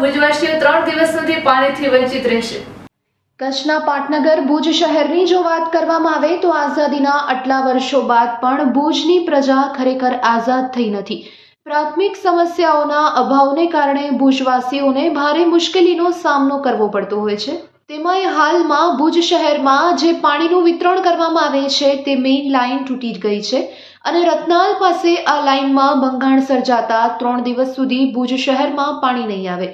ભુજવાસીઓ ત્રણ દિવસ સુધી પાણીથી વંચિત રહેશે. કચ્છના પાટનગર, ભુજ શહેરની જો વાત કરવામાં આવે તો આઝાદીના આટલા વર્ષો બાદ પણ ભુજની પ્રજા ખરેખર આઝાદ થઈ નથી. પ્રાથમિક સમસ્યાઓના અભાવને કારણે ભુજવાસીઓને ભારે મુશ્કેલીનો સામનો કરવો પડતો હોય છે. તેમાંય હાલમાં ભુજ શહેરમાં જે પાણીનું વિતરણ કરવામાં આવે છે તે મેઇન લાઇન તૂટી ગઈ છે. અને રતનાલ પાસે આ લાઇનમાં ભંગાણ સર્જાતા ત્રણ દિવસ સુધી ભુજ શહેરમાં પાણી નહીં આવે.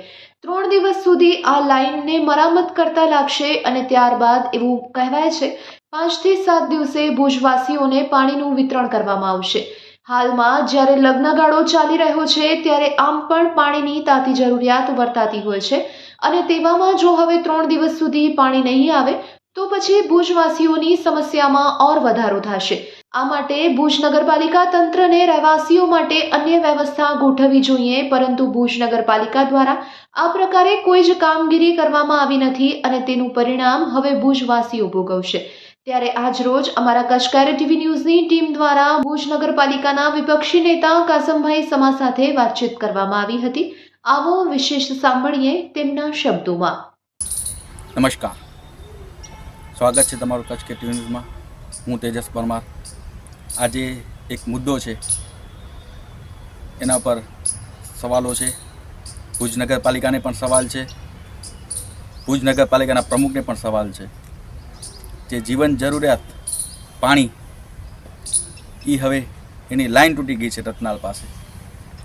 ત્રણ દિવસ સુધી આ લાઇનને મરામત કરતા લાગશે અને ત્યારબાદ એવું કહેવાય છે, પાંચથી સાત દિવસે ભુજવાસીઓને પાણીનું વિતરણ કરવામાં આવશે. હાલમાં જ્યારે લગ્નગાળો ચાલી રહ્યો છે, ત્યારે આમ પણ પાણીની તાતી જરૂરિયાત વર્તાતી હોય છે અને તેવામાં જો હવે ત્રણ દિવસ સુધી પાણી નહીં આવે, તો પછી ભુજવાસીઓની સમસ્યામાં ઓર વધારો થશે. આ માટે ભુજ નગરપાલિકા તંત્રને રહેવાસીઓ માટે અન્ય વ્યવસ્થા ગોઠવવી જોઈએ, પરંતુ ભુજ નગરપાલિકા દ્વારા આ પ્રકારે કોઈ જ કામગીરી કરવામાં આવી નથી અને તેનું પરિણામ હવે ભુજવાસીઓ ભોગવશે. ત્યારે આજ રોજ અમારા કચકારી ટીવી ન્યૂઝની ટીમ દ્વારા ભુજ નગરપાલિકાના વિપક્ષી નેતા કાસમભાઈ સમા સાથે વાતચીત કરવામાં આવી હતી. આવો વિશેષ સાંભળીએ તેમના શબ્દોમાં. નમસ્કાર. સ્વાગત છે તમારું કચ્છ કે ટીવી ન્યૂઝમાં. હું તેજસ પરમાર. આજે એક મુદ્દો છે. એના પર સવાલો છે. ભુજ નગરપાલિકાને પણ સવાલ છે. ભુજ નગરપાલિકાના પ્રમુખને પણ સવાલ છે જે જીવન જરૂરિયાત પાણી એ હવે એની લાઈન તૂટી ગઈ છે રત્નાલ પાસે.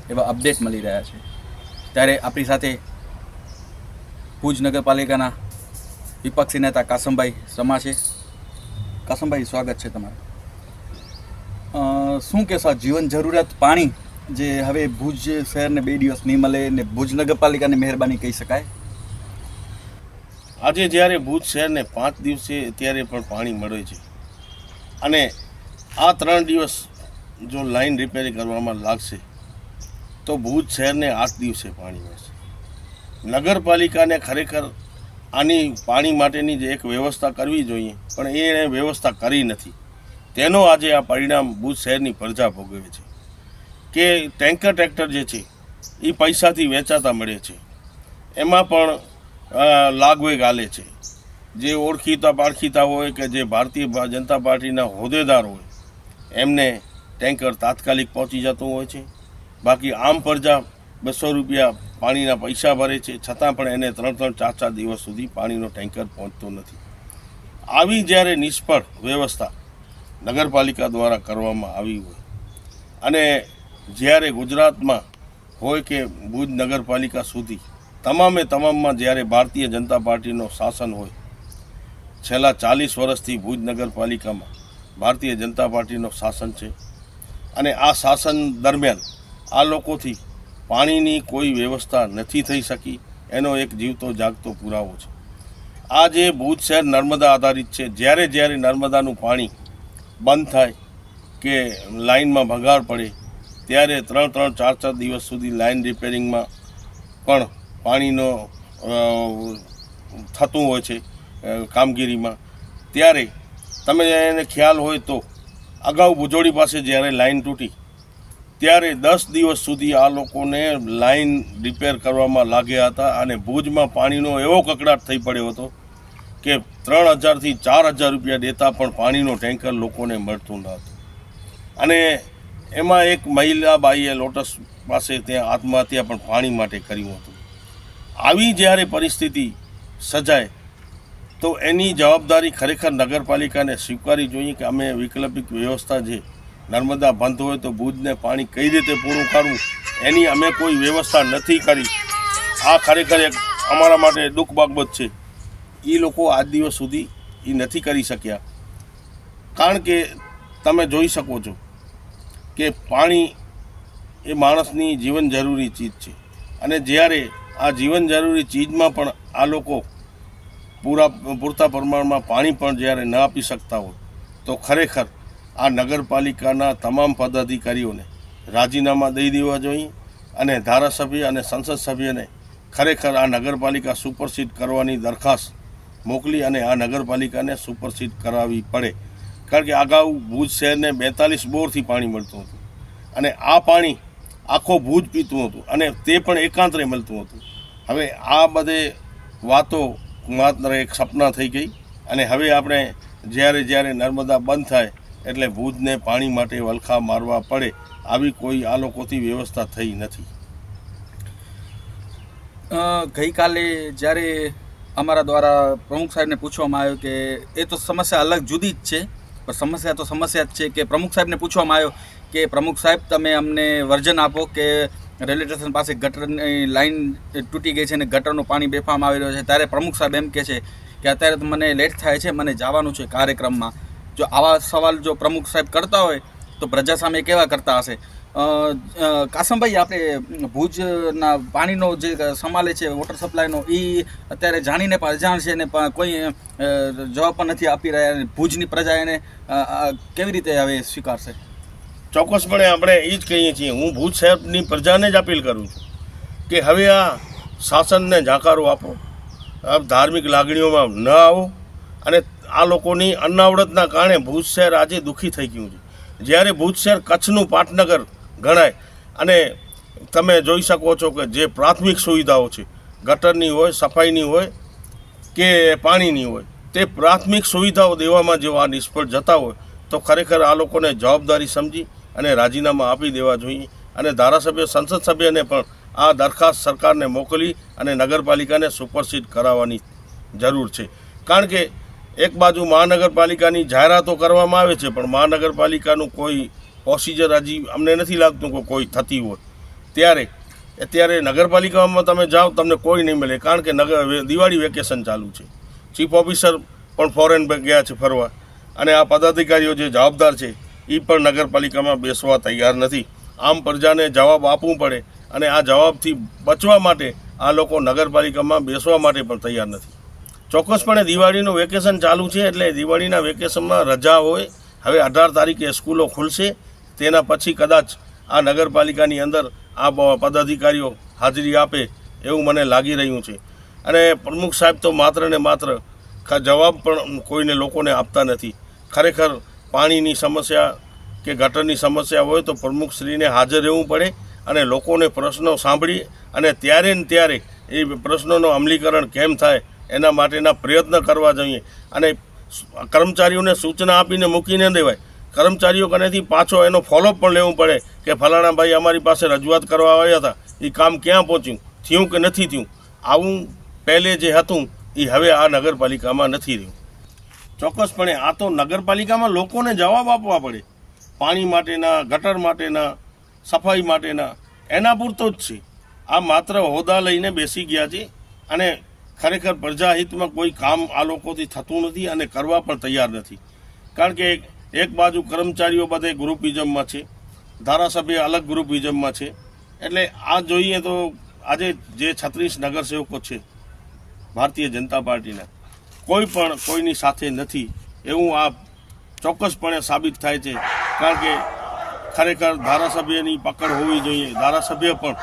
એવા અપડેટ મળી રહ્યા છે. ત્યારે આપણી સાથે ભુજ નગરપાલિકાના વિપક્ષી નેતા કાસમભાઈ સમા છે. કાસમભાઈ, સ્વાગત છે તમારું. શું કહેશો? આ જીવન જરૂરિયાત પાણી જે હવે ભુજ શહેરને બે દિવસ નહીં મળે ને ભુજ નગરપાલિકાની મહેરબાની કહી શકાય? આજે જ્યારે ભુજ શહેરને પાંચ દિવસે ત્યારે પણ પાણી મળે છે. અને આ ત્રણ દિવસ જો લાઈન રિપેર કરવામાં લાગશે, તો ભુજ શહેરને આઠ દિવસે પાણી મળશે. નગરપાલિકાને ખરેખર આની પાણી માટેની જે એક વ્યવસ્થા કરવી જોઈએ, પણ એણે વ્યવસ્થા કરી નથી. તેનો આજે આ પરિણામ ભુજ શહેરની પ્રજા ભોગવે છે. કે ટેન્કર ટ્રેક્ટર જે છે એ પૈસાથી વેચાતા મળે છે. એમાં પણ લાગવેગ આલે છે. જે ઓળખીતા પારખીતા હોય કે જે ભારતીય જનતા પાર્ટીના હોદ્દેદાર હોય, એમને ટેન્કર તાત્કાલિક પહોંચી જતું હોય છે. બાકી આમ પ્રજા બસો રૂપિયા પાણીના પૈસા ભરે છે, છતાં પણ એને ત્રણ ત્રણ ચાર ચાર દિવસ સુધી પાણીનો ટેન્કર પહોંચતો નથી. આવી જ્યારે નિષ્ફળ વ્યવસ્થા નગરપાલિકા દ્વારા કરવામાં આવી હોય. અને જ્યારે ગુજરાતમાં હોય કે ભુજ નગરપાલિકા સુધી તમામે તમામમાં જ્યારે ભારતીય જનતા પાર્ટીનો શાસન હોય, છેલ્લા ચાલીસ વર્ષથી ભુજ નગરપાલિકામાં ભારતીય જનતા પાર્ટીનો શાસન છે. અને આ શાસન દરમિયાન આ લોકોથી પાણીની કોઈ વ્યવસ્થા નથી થઈ શકી, એનો એક જીવતો જાગતો પુરાવો છે. આ જે ભુજ શહેર નર્મદા આધારિત છે, જ્યારે જ્યારે નર્મદાનું પાણી બંધ થાય કે લાઇનમાં ભગાડ પડે, ત્યારે ત્રણ ત્રણ ચાર ચાર દિવસ સુધી લાઇન રિપેરિંગમાં પણ પાણીનો થતું હોય છે કામગીરીમાં. ત્યારે તમે એને ખ્યાલ હોય તો અગાઉ ભુજોડી પાસે જ્યારે લાઇન તૂટી, ત્યારે દસ દિવસ સુધી આ લોકોને લાઈન રિપેર કરવામાં લાગ્યા હતા અને ભુજમાં પાણીનો એવો કકડાટ થઈ પડ્યો હતો કે ત્રણ હજારથી ચાર હજાર રૂપિયા દેતા પણ પાણીનો ટેન્કર લોકોને મળતું ન હતું. અને એમાં એક મહિલા બાઈએ લોટસ પાસે ત્યાં આત્મહત્યા પણ પાણી માટે કર્યું હતું. આવી જ્યારે પરિસ્થિતિ સજાય તો એની જવાબદારી ખરેખર નગરપાલિકાને સ્વીકારવી જોઈએ કે અમે વૈકલ્પિક વ્યવસ્થા જે નર્મદા બંધ હોય તો ભુજને પાણી કઈ રીતે પૂરું કરવું, એની અમે કોઈ વ્યવસ્થા નથી કરી. આ ખરેખર એક અમારા માટે દુઃખ બાબત છે. એ લોકો આજ દિવસ સુધી એ નથી કરી શક્યા. કારણ કે તમે જોઈ શકો છો કે પાણી એ માણસની જીવન જરૂરી ચીજ છે. અને જ્યારે આ જીવન જરૂરી ચીજમાં પણ આ લોકો પૂરા, પૂરતા પ્રમાણમાં પાણી પણ જ્યારે ન આપી શકતા હોય, તો ખરેખર આ નગરપાલિકાના તમામ પદાધિકારીઓને રાજીનામા દઈ દેવા જોઈએ અને ધારાસભ્ય અને સંસદ સભ્યને ખરેખર આ નગરપાલિકા સુપરસીડ કરવાની દરખાસ્ત મોકલી અને આ નગરપાલિકાને સુપરસીડ કરાવવી પડે. કારણ કે અગાઉ ભુજ શહેરને બેતાલીસ બોરથી પાણી મળતું હતું. અને આ પાણી આખો ભુજ પીતું હતું અને તે પણ એકાંતરે મળતું હતું. હવે આ બધે વાતો માત્ર એક સપના થઈ ગઈ અને હવે આપણે જ્યારે જ્યારે નર્મદા બંધ થાય એટલે ભુજને પાણી માટે વલખા મારવા પડે આવી કોઈ આ લોકોથી વ્યવસ્થા થઈ નથી. ગઈકાલે જ્યારે અમારા દ્વારા પ્રમુખ સાહેબને પૂછવામાં આવ્યું કે એ તો સમસ્યા અલગ જુદી જ છે, પણ સમસ્યા તો સમસ્યા જ છે કે પ્રમુખ સાહેબને પૂછવામાં આવ્યો કે પ્રમુખ સાહેબ, તમે અમને વર્જન આપો કે રેલવે સ્ટેશન પાસે ગટરની લાઈન તૂટી ગઈ છે અને ગટરનું પાણી બેફવામાં આવી રહ્યું છે. ત્યારે પ્રમુખ સાહેબ એમ કહે છે કે અત્યારે તો મને લેટ થાય છે, મને જવાનું છે કાર્યક્રમમાં. જો આવા સવાલ જો પ્રમુખ સાહેબ કરતા હોય, તો પ્રજા સામે કેવા કરતા હશે? કાસમભાઈ, આપણે ભુજના પાણીનો જે સંભાળે છે વોટર સપ્લાયનો એ અત્યારે જાણીને પણ અજાણ છે ને કોઈ જવાબ પણ નથી આપી રહ્યા ભુજની પ્રજા એને કેવી રીતે હવે સ્વીકારશે? ચોક્કસપણે આપણે એ જ કહીએ છીએ, હું ભુજ શહેરની પ્રજાને જ અપીલ કરું છું કે હવે આ શાસનને જાકારો આપો ધાર્મિક લાગણીઓમાં ન આવો અને આ લોકોની અનાવડતના કારણે ભુજ શહેર આજે દુઃખી થઈ ગયું છે. જ્યારે ભુજ શહેર કચ્છનું પાટનગર ગણાય. અને તમે જોઈ શકો છો કે જે પ્રાથમિક સુવિધાઓ છે, ગટરની હોય, સફાઈની હોય કે પાણીની હોય, તે પ્રાથમિક સુવિધાઓ દેવામાં જો આ નિષ્ફળ જતા હોય, તો ખરેખર આ લોકોને જવાબદારી સમજી અને રાજીનામા આપી દેવા જોઈએ. અને ધારાસભ્ય, સંસદ સભ્યને પણ આ દરખાસ્ત સરકારને મોકલી અને નગરપાલિકાને સુપરસીડ કરાવવાની જરૂર છે. કારણ કે એક બાજુ મહાનગરપાલિકાની જાહેરાતો કરવામાં આવે છે, પણ મહાનગરપાલિકાનું કોઈ પ્રોસિજર હજી અમને નથી લાગતું કે કોઈ થતી હોય. ત્યારે, અત્યારે નગરપાલિકામાં તમે જાઓ, તમને કોઈ નહીં મળે. કારણ કે નગર દિવાળી વેકેશન ચાલુ છે. ચીફ ઓફિસર પણ ફોરેન ગયા છે ફરવા. અને આ પદાધિકારીઓ જે જવાબદાર છે એ પણ નગરપાલિકામાં બેસવા તૈયાર નથી. આમ પ્રજાને જવાબ આપવું પડે અને આ જવાબથી બચવા માટે આ લોકો નગરપાલિકામાં બેસવા માટે પણ તૈયાર નથી. ચોક્કસપણે દિવાળીનું વેકેશન ચાલુ છે એટલે દિવાળીના વેકેશનમાં રજા હોય. હવે અઢાર તારીખે સ્કૂલો ખુલશે. તેના પછી કદાચ આ નગરપાલિકાની અંદર આ પદાધિકારીઓ હાજરી આપે એવું મને લાગી રહ્યું છે. અને પ્રમુખ સાહેબ તો માત્ર ને માત્ર જવાબ પણ કોઈને લોકોને આપતા નથી. ખરેખર પાણીની સમસ્યા કે ગટરની સમસ્યા હોય તો પ્રમુખશ્રીને હાજર રહેવું પડે અને લોકોને પ્રશ્નો સાંભળી અને ત્યારે ને ત્યારે એ પ્રશ્નોનું અમલીકરણ કેમ થાય એના માટેના પ્રયત્ન કરવા જોઈએ. અને કર્મચારીઓને સૂચના આપીને મૂકીને દેવાય. કર્મચારીઓ કનેથી પાછો એનો ફોલોઅપ પણ લેવું પડે કે ફલાણા ભાઈ અમારી પાસે રજૂઆત કરવા આવ્યા હતા. એ કામ ક્યાં પહોંચ્યું? થયું કે નથી થયું? આવું પહેલે જે હતું એ હવે આ નગરપાલિકામાં નથી રહ્યું. ચોક્કસપણે આ તો નગરપાલિકામાં લોકોને જવાબ આપવા પડે. પાણી માટેના, ગટર માટેના, સફાઈ માટેના, એના પૂરતો જ છે. આ માત્ર હોદ્દા લઈને બેસી ગયા છે અને ખરેખર પ્રજાહિતમાં કોઈ કામ આ લોકોથી થતું નથી અને કરવા પણ તૈયાર નથી. કારણ કે એક બાજુ કર્મચારીઓ બધે ગ્રુપિઝમમાં છે. ધારાસભ્ય અલગ ગ્રુપિઝમમાં છે. એટલે આ જોઈએ તો આજે જે છત્રીસ નગરસેવકો છે, ભારતીય જનતા પાર્ટીના, કોઈ પણ કોઈની સાથે નથી. એવું આ ચોક્કસપણે સાબિત થાય છે. કારણ કે ખરેખર ધારાસભ્યની પકડ હોવી જોઈએ. ધારાસભ્ય પણ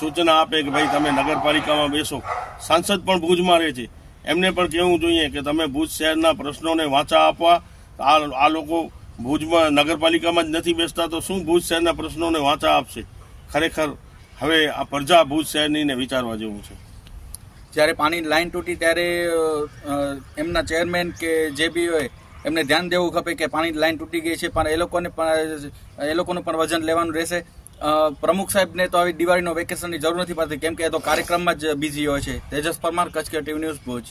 સૂચના આપે કે ભાઈ તમે નગરપાલિકામાં બેસો. સાંસદ પણ ભુજમાં રહે છે. એમને પણ કહેવું જોઈએ કે તમે ભુજ શહેરના પ્રશ્નોને વાંચા આપવા આ આ લોકો ભુજમાં નગરપાલિકામાં જ નથી બેસતા, તો શું ભુજ શહેરના પ્રશ્નોને વાંચા આપશે? ખરેખર હવે આ પ્રજા ભુજ શહેરનીને વિચારવા જેવું છે. જ્યારે પાણી લાઈન તૂટી ત્યારે એમના ચેરમેન કે જે બી હોય, એમને ધ્યાન દેવું ખપે કે પાણી લાઈન તૂટી ગઈ છે, પણ એ લોકોને પણ, એ લોકોનું પણ વજન લેવાનું રહેશે. પ્રમુખ સાહેબને તો આવી દિવાળીનો વેકેશનની જરૂર નથી પડતી, કેમ કે એ તો કાર્યક્રમમાં જ બિઝી હોય છે. તેજસ પરમાર, કચ્છ કે ટીવી ન્યૂઝ ભુજ.